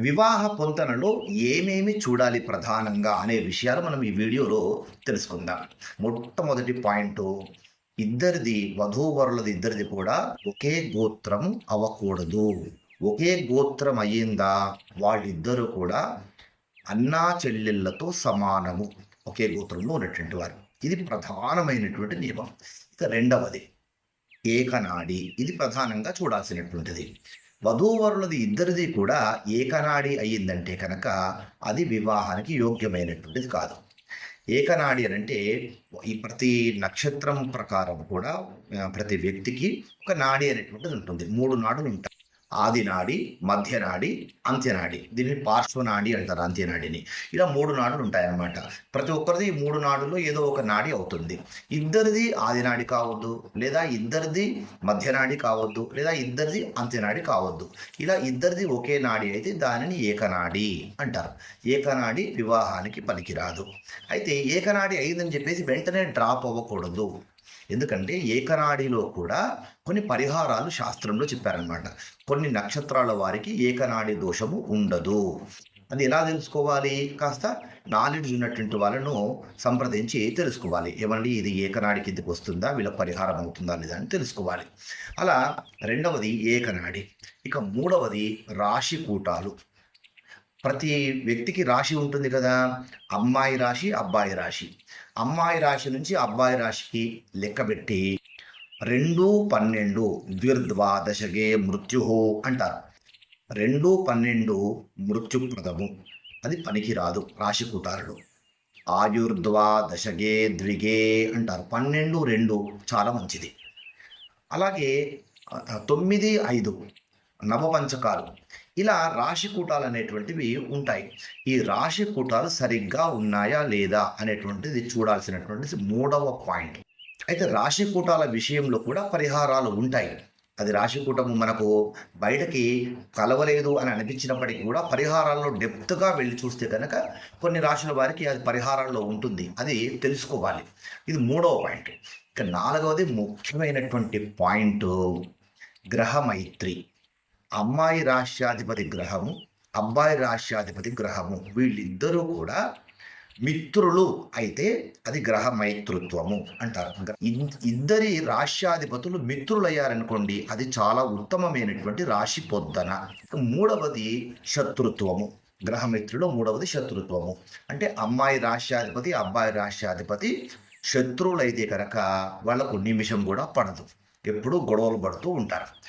వివాహ పొంతనలో ఏమేమి చూడాలి ప్రధానంగా అనే విషయాలు మనం ఈ వీడియోలో తెలుసుకుందాం. మొట్టమొదటి పాయింట్ ఇద్దరిది వధూవరులది ఇద్దరిది కూడా ఒకే గోత్రం అవ్వకూడదు. ఒకే గోత్రం అయ్యిందా? వాళ్ళిద్దరూ కూడా అన్నా చెల్లెళ్ళతో సమానము. ఒకే గోత్రంలో ఉన్నటువంటి వారు. ఇది ప్రధానమైనటువంటి నియమం. ఇక రెండవది ఏకనాడి. ఇది ప్రధానంగా చూడాల్సినటువంటిది. వధూవరులది ఇద్దరిది కూడా ఏకనాడి అయ్యిందంటే కనుక అది వివాహానికి యోగ్యమైనటువంటిది కాదు. ఏకనాడి అంటే ఈ ప్రతి నక్షత్రం ప్రకారం కూడా ప్రతి వ్యక్తికి ఒక నాడి అనేటువంటిది ఉంటుంది. మూడు నాడులు ఉంటాయి. ఆదినాడి మధ్యనాడి అంత్యనాడి దీన్ని పార్శ్వనాడి అంటారు అంత్యనాడిని ఇలా మూడు నాడులు ఉంటాయన్నమాట. ప్రతి ఒక్కరిది మూడు నాడుల్లో ఏదో ఒక నాడి అవుతుంది. ఇద్దరిది ఆదినాడి కావద్దు లేదా ఇద్దరిది మధ్యనాడి కావద్దు లేదా ఇద్దరిది అంత్యనాడి కావద్దు. ఇలా ఇద్దరిది ఒకే నాడి అయితే దానిని ఏకనాడి అంటారు. ఏకనాడి వివాహానికి పనికిరాదు. అయితే ఏకనాడి అయిందని చెప్పేసి వెంటనే డ్రాప్ అవ్వకూడదు. ఎందుకంటే ఏకనాడిలో కూడా కొన్ని పరిహారాలు శాస్త్రంలో చెప్పారనమాట కొన్ని నక్షత్రాల వారికి ఏకనాడి దోషము ఉండదు. అది ఎలా తెలుసుకోవాలి? కాస్త నాలెడ్జ్ ఉన్నటువంటి వాళ్ళను సంప్రదించి తెలుసుకోవాలి. ఏమండి ఇది ఏకనాడి కిందకి వస్తుందా? వీళ్ళ పరిహారం అవుతుందా లేదా అని తెలుసుకోవాలి. అలా రెండవది ఏకనాడి. ఇక మూడవది రాశి కూటాలు. ప్రతి వ్యక్తికి రాశి ఉంటుంది కదా. అమ్మాయి రాశి అబ్బాయి రాశి. అమ్మాయి రాశి నుంచి అబ్బాయి రాశికి లెక్కబెట్టి రెండు పన్నెండు ద్విర్ద్వాదశగే మృత్యు అంటారు. రెండు పన్నెండు మృత్యుప్రదము. అది పనికిరాదు రాశి కూటారుడు ఆయుర్ద్వాదశగే ద్విగే అంటారు. పన్నెండు రెండు చాలా మంచిది. అలాగే తొమ్మిది ఐదు నవపంచకాలు ఇలా రాశి కూటాలు అనేటువంటివి ఉంటాయి. ఈ రాశి కూటాలు సరిగ్గా ఉన్నాయా లేదా అనేటువంటిది చూడాల్సినటువంటిది మూడవ పాయింట్. అయితే రాశి కూటాల విషయంలో కూడా పరిహారాలు ఉంటాయి. అది రాశి కూటము మనకు బయటకి కలవలేదు అని అనిపించినప్పటికీ కూడా పరిహారాల్లో డెప్త్గా వెళ్ళి చూస్తే కనుక కొన్ని రాశుల వారికి అది పరిహారాల్లో ఉంటుంది. అది తెలుసుకోవాలి. ఇది మూడవ పాయింట్. ఇక నాలుగవది ముఖ్యమైనటువంటి పాయింట్. గ్రహమైత్రి అమ్మాయి రాష్ట్రాధిపతి గ్రహము అబ్బాయి రాష్ట్రాధిపతి గ్రహము వీళ్ళిద్దరూ కూడా మిత్రులు అయితే అది గ్రహ మైత్రుత్వము అంటారు. ఇద్దరి రాష్ట్రాధిపతులు మిత్రులయ్యారనుకోండి అది చాలా ఉత్తమమైనటువంటి రాశి పొద్దన. మూడవది శత్రుత్వము. గ్రహమిత్రులు మూడవది శత్రుత్వము. అంటే అమ్మాయి రాష్ట్రాధిపతి అబ్బాయి రాష్ట్రాధిపతి శత్రువులైతే కనుక వాళ్ళకు నిమిషం కూడా పడదు. ఎప్పుడూ గొడవలు పడుతూ ఉంటారు.